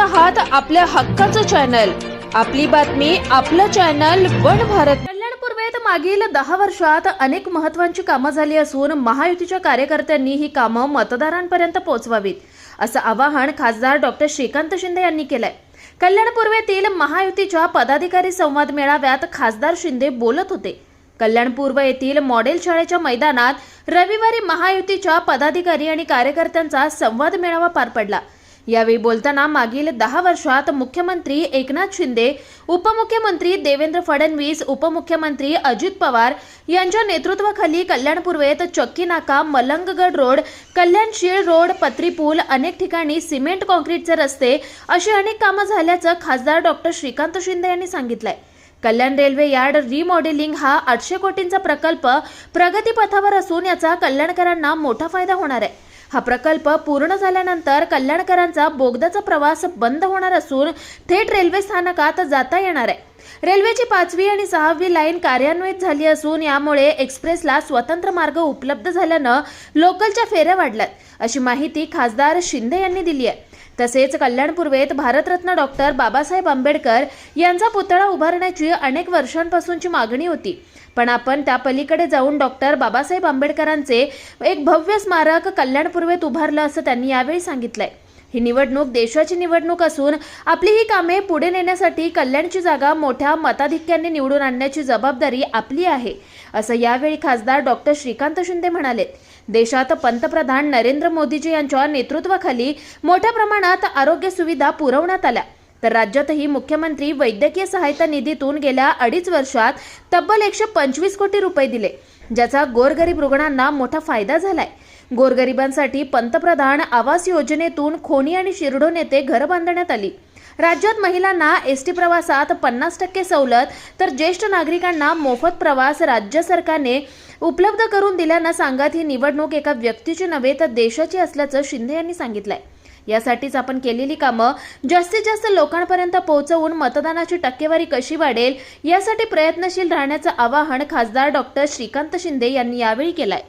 आहात आपल्या हक्काचं चॅनल आपली बातमी आपलं चॅनल वन भारत. कल्याण पूर्वेत मागील दहा वर्षात अनेक महत्वाची कामं झाली असून महायुतीच्या कार्यकर्त्यांनी ही कामं मतदारांपर्यंत पोहोचवावीत असं आवाहन खासदार डॉक्टर श्रीकांत शिंदे यांनी केलंय. कल्याण पूर्वेतील महायुतीच्या पदाधिकारी संवाद मेळाव्यात खासदार शिंदे बोलत होते. कल्याण पूर्व येथील मॉडेल शाळेच्या मैदानात रविवारी महायुतीच्या पदाधिकारी आणि कार्यकर्त्यांचा संवाद मेळावा पार पडला. यावेळी बोलताना मागील दहा वर्षात मुख्यमंत्री एकनाथ शिंदे उपमुख्यमंत्री देवेंद्र फडणवीस उपमुख्यमंत्री अजित पवार यांच्या नेतृत्वाखाली कल्याण पूर्वेत चक्की नाका मलंगगड रोड कल्याण शीळ रोड पत्री पूल अनेक ठिकाणी सिमेंट कॉन्क्रीटचे रस्ते अशी अनेक कामं झाल्याचं खासदार डॉक्टर श्रीकांत शिंदे यांनी सांगितलंय. कल्याण रेल्वे यार्ड रिमॉडेलिंग हा आठशे कोटींचा प्रकल्प प्रगतीपथावर असून याचा कल्याणकरांना मोठा फायदा होणार आहे. हा प्रकल्प पूर्ण झाल्यानंतर कल्याणकरांचा बोगदाचा प्रवास बंद होणार असून थेट रेल्वे स्थानकात जाता येणार आहे. रेल्वेची पाचवी आणि सहावी लाईन कार्यान्वित झाली असून यामुळे एक्सप्रेसला स्वतंत्र मार्ग उपलब्ध झाल्यानं लोकलच्या फेऱ्या वाढल्यात. अशी माहिती खासदार शिंदे यांनी दिली आहे. तसेच कल्याण पूर्वेत भारतरत्न डॉक्टर बाबासाहेब आंबेडकर यांचा पुतळा उभारण्याची अनेक वर्षांपासूनची मागणी होती. पण आपण त्या पलीकडे जाऊन डॉक्टर बाबासाहेब आंबेडकरांचे एक भव्य स्मारक कल्याण पूर्वेत उभारलं असं त्यांनी यावेळी सांगितलंय. ही निवडणूक देशाची निवडणूक असून आपली ही कामे पुढे नेण्यासाठी कल्याणची जागा मोठ्या मताधिक्याने निवडून आणण्याची जबाबदारी आपली आहे असं यावेळी खासदार डॉक्टर श्रीकांत शिंदे म्हणाले. देशात पंतप्रधान नरेंद्र मोदीजी यांच्या नेतृत्वाखाली मोठ्या प्रमाणात आरोग्य सुविधा पुरवण्यात आल्या. तर राज्यातही मुख्यमंत्री वैद्यकीय सहायता निधीतून गेल्या अडीच वर्षात तब्बल एकशे पंचवीस कोटी रुपये दिले. ज्याचा गोरगरीब रुग्णांना मोठा फायदा झालाय. गोरगरिबांसाठी पंतप्रधान आवास योजनेतून खोनी आणि शिरडोन येथे घरं बांधण्यात आली. राज्यात महिलांना एस टी प्रवासात पन्नास टक्के सवलत तर ज्येष्ठ नागरिकांना मोफत प्रवास राज्य सरकारने उपलब्ध करून दिल्यानं सांगत ही निवडणूक एका व्यक्तीची नव्हे तर देशाची असल्याचं शिंदे यांनी सांगितलंय. यासाठीच आपण केलेली कामं. जास्तीत जास्त लोकांपर्यंत पोहोचवून मतदानाची टक्केवारी कशी वाढेल यासाठी प्रयत्नशील राहण्याचं आवाहन खासदार डॉक्टर श्रीकांत शिंदे यांनी यावेळी केलंय.